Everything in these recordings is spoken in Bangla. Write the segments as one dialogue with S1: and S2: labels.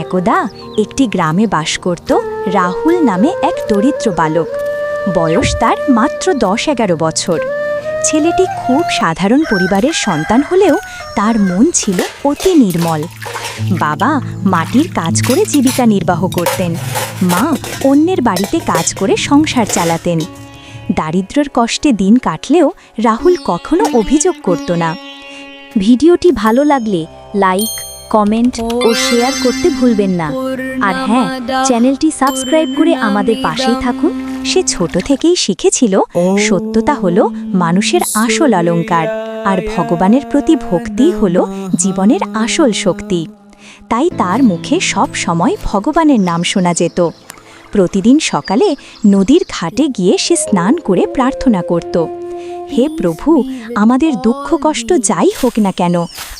S1: একদা একটি গ্রামে বাস করত রাহুল নামে এক দরিদ্র বালক। বয়স তার মাত্র দশ এগারো বছর। ছেলেটি খুব সাধারণ পরিবারের সন্তান হলেও তার মন ছিল অতি নির্মল। বাবা মাটির কাজ করে জীবিকা নির্বাহ করতেন। মা অন্যের বাড়িতে কাজ করে সংসার চালাতেন। দারিদ্র্যের কষ্টে দিন কাটলেও রাহুল কখনো অভিযোগ করত না। ভিডিওটি ভালো লাগলে লাইক কমেন্ট ও শেয়ার করতে ভুলবেন না। আর হ্যাঁ চ্যানেলটি সাবস্ক্রাইব করে আমাদের পাশেই থাকুন। সে ছোট থেকেই শিখেছিল। সত্যতা হলো মানুষের আসল অলংকার, আর ভগবানের প্রতি ভক্তি হলো জীবনের আসল শক্তি। তাই তার মুখে সব সময় ভগবানের নাম শোনা যেত। প্রতিদিন সকালে নদীর ঘাটে গিয়ে সে স্নান করে প্রার্থনা করত। হে প্রভু, আমাদের দুঃখ কষ্ট যাই হোক না কেন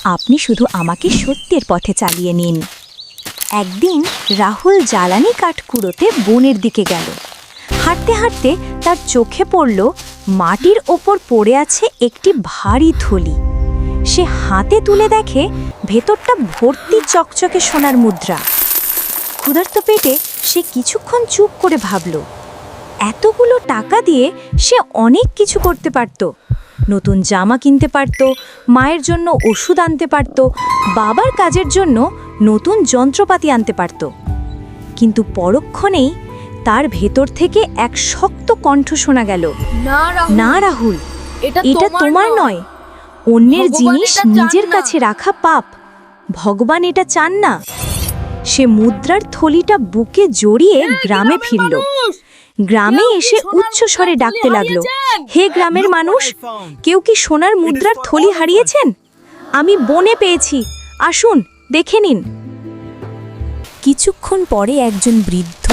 S1: আপনি শুধু আমাকে সত্যের পথে চালিয়ে নিন। একদিন রাহুল জ্বালানি কাঠ কুড়োতে বনের দিকে গেল। হাঁটতে হাঁটতে তার চোখে পড়ল, মাটির ওপর পড়ে আছে একটি ভারী থলি। সে হাতে তুলে দেখে ভেতরটা ভর্তি চকচকে সোনার মুদ্রা। ক্ষুধার্ত পেটে সে কিছুক্ষণ চুপ করে ভাবল, এতগুলো টাকা দিয়ে সে অনেক কিছু করতে পারত। নতুন জামা কিনতে পারত মায়ের জন্য ওষুধ আনতে পারত বাবার কাজের জন্য নতুন যন্ত্রপাতি আনতে পারত। কিন্তু পরক্ষণেই তার ভেতর থেকে এক শক্ত কণ্ঠ শোনা গেল
S2: না রাহুল এটা
S1: তোমার নয়। অন্যের জিনিস নিজের কাছে রাখা পাপ ভগবান এটা চান না। সে মুদ্রার থলিটা বুকে জড়িয়ে গ্রামে ফিরল। গ্রামে এসে উচ্চ স্বরে ডাকতে লাগল। হে গ্রামের মানুষ কেউ কি সোনার মুদ্রার থলি হারিয়েছেন? আমি বনে পেয়েছি। আসুন দেখে নিন। কিছুক্ষণ পরে একজন বৃদ্ধ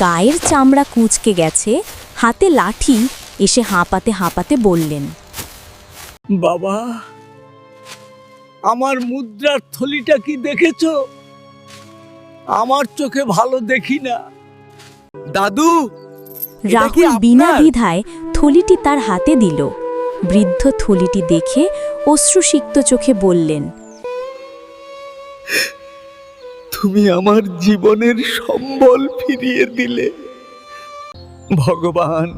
S1: গায়ের চামড়া কুঁচকে গেছে হাতে লাঠি এসে হাঁপাতে হাঁপাতে বললেন
S3: বাবা আমার মুদ্রার থলিটা কি দেখেছ? আমার চোখে ভালো দেখি না। দাদু
S1: রাহুল বিনা দ্বিধায় থলিটি তার হাতে দিল। বৃদ্ধ থলিটি দেখে অশ্রুসিক্ত চোখে বললেন
S3: তুমি আমার জীবনের সম্বল ফিরিয়ে দিলে। ভগবান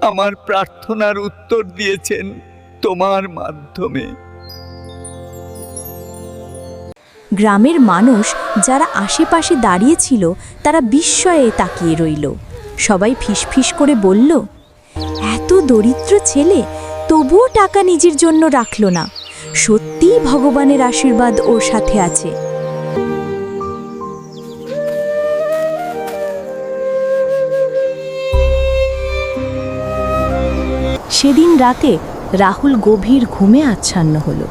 S3: আমার প্রার্থনার উত্তর দিয়েছেন তোমার মাধ্যমে।
S1: গ্রামের মানুষ যারা আশেপাশে দাঁড়িয়েছিল তারা বিস্ময়ে তাকিয়ে রইল। সবাই ফিসফিস করে বলল, এত দরিদ্র ছেলে, তবুও টাকা নিজের জন্য রাখল না। সত্যিই ভগবানের আশীর্বাদ ওর সাথে আছে। সেদিন রাতে রাহুল গভীর ঘুমে আচ্ছন্ন হলো।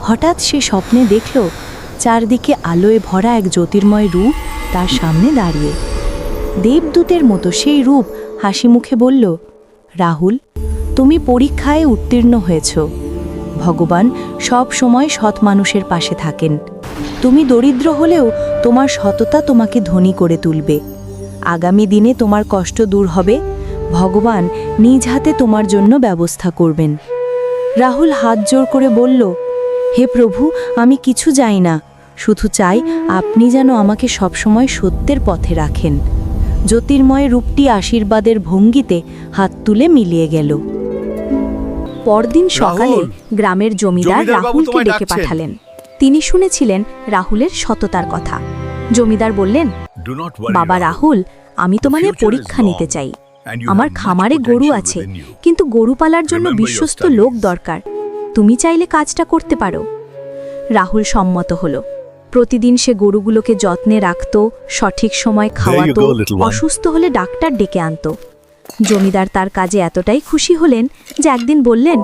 S1: হঠাৎ সে স্বপ্নে দেখল, চারদিকে আলোয় ভরা এক জ্যোতির্ময় রূপ তার সামনে দাঁড়িয়ে। দেবদূতের মতো সেই রূপ হাসি মুখে বলল, রাহুল, তুমি পরীক্ষায় উত্তীর্ণ হয়েছ। ভগবান সব সময় সৎ মানুষের পাশে থাকেন। তুমি দরিদ্র হলেও তোমার সততা তোমাকে ধনী করে তুলবে। আগামী দিনে তোমার কষ্ট দূর হবে। ভগবান নিজ হাতে তোমার জন্য ব্যবস্থা করবেন। রাহুল হাত জোর করে বলল, হে প্রভু, আমি কিছু যাই না। শুধু চাই আপনি যেন আমাকে সবসময় সত্যের পথে রাখেন। জ্যোতির্ময় রূপটি আশীর্বাদের ভঙ্গিতে হাত তুলে মিলিয়ে গেল। পরদিন সকালে গ্রামের জমিদার রাহুলকে ডেকে পাঠালেন। তিনি শুনেছিলেন রাহুলের সততার কথা। জমিদার বললেন বাবা রাহুল আমি তোমাদের পরীক্ষা নিতে চাই। আমার খামারে গরু আছে কিন্তু গরু পালার জন্য বিশ্বস্ত লোক দরকার। তুমি চাইলে কাজটা করতে পারো। রাহুল সম্মত হলো। প্রতিদিন সে গরুগুলোকে যত্নে রাখত সঠিক সময় খাওয়াতো. অসুস্থ হলে ডাক্তার ডেকে আনতো। জমিদার তার কাজে এতটাই খুশি হলেন যে একদিন বললেন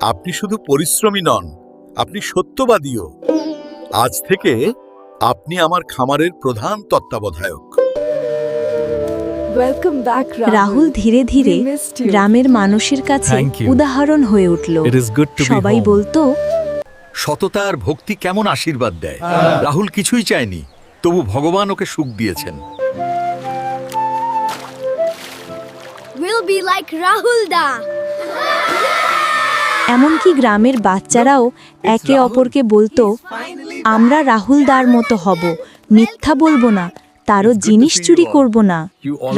S4: আপনি শুধু পরিশ্রমী নন আপনি সত্যবাদীও। আজ থেকে আপনি আমার খামারের প্রধান তত্ত্বাবধায়ক।
S1: রাহুল ধীরে ধীরে. গ্রামের মানুষের কাছে উদাহরণ হয়ে উঠল। সবাই বলতো
S4: সততা আর ভক্তি কেমন আশীর্বাদ দেয়? রাহুল কিছুই চায়নি তবু ভগবান ওকে সুখ দিয়েছেন।
S2: We'll be like Rahul da.
S1: এমনকি গ্রামের বাচ্চারাও একে অপরকে বলতো আমরা রাহুল দার মতো হব মিথ্যা বলব না। তারও জিনিস চুরি করব না।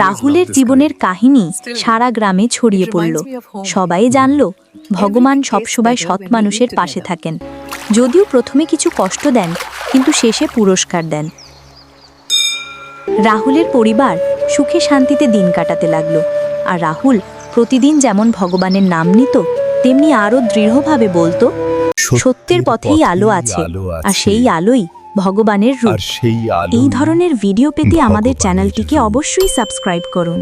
S1: রাহুলের জীবনের কাহিনী সারা গ্রামে ছড়িয়ে পড়ল। সবাই জানল ভগবান সবসময় সৎ মানুষের পাশে থাকেন। যদিও প্রথমে কিছু কষ্ট দেন কিন্তু শেষে পুরস্কার দেন। রাহুলের পরিবার সুখে শান্তিতে দিন কাটাতে লাগল। আর রাহুল প্রতিদিন যেমন ভগবানের নাম নিত তেমনি আরও দৃঢ়ভাবে বলতো সত্যের পথেই আলো আছে। আর সেই আলোই ভগবানের রূপ। এই ধরনের ভিডিও পেতে আমাদের চ্যানেলটিকে অবশ্যই সাবস্ক্রাইব করুন।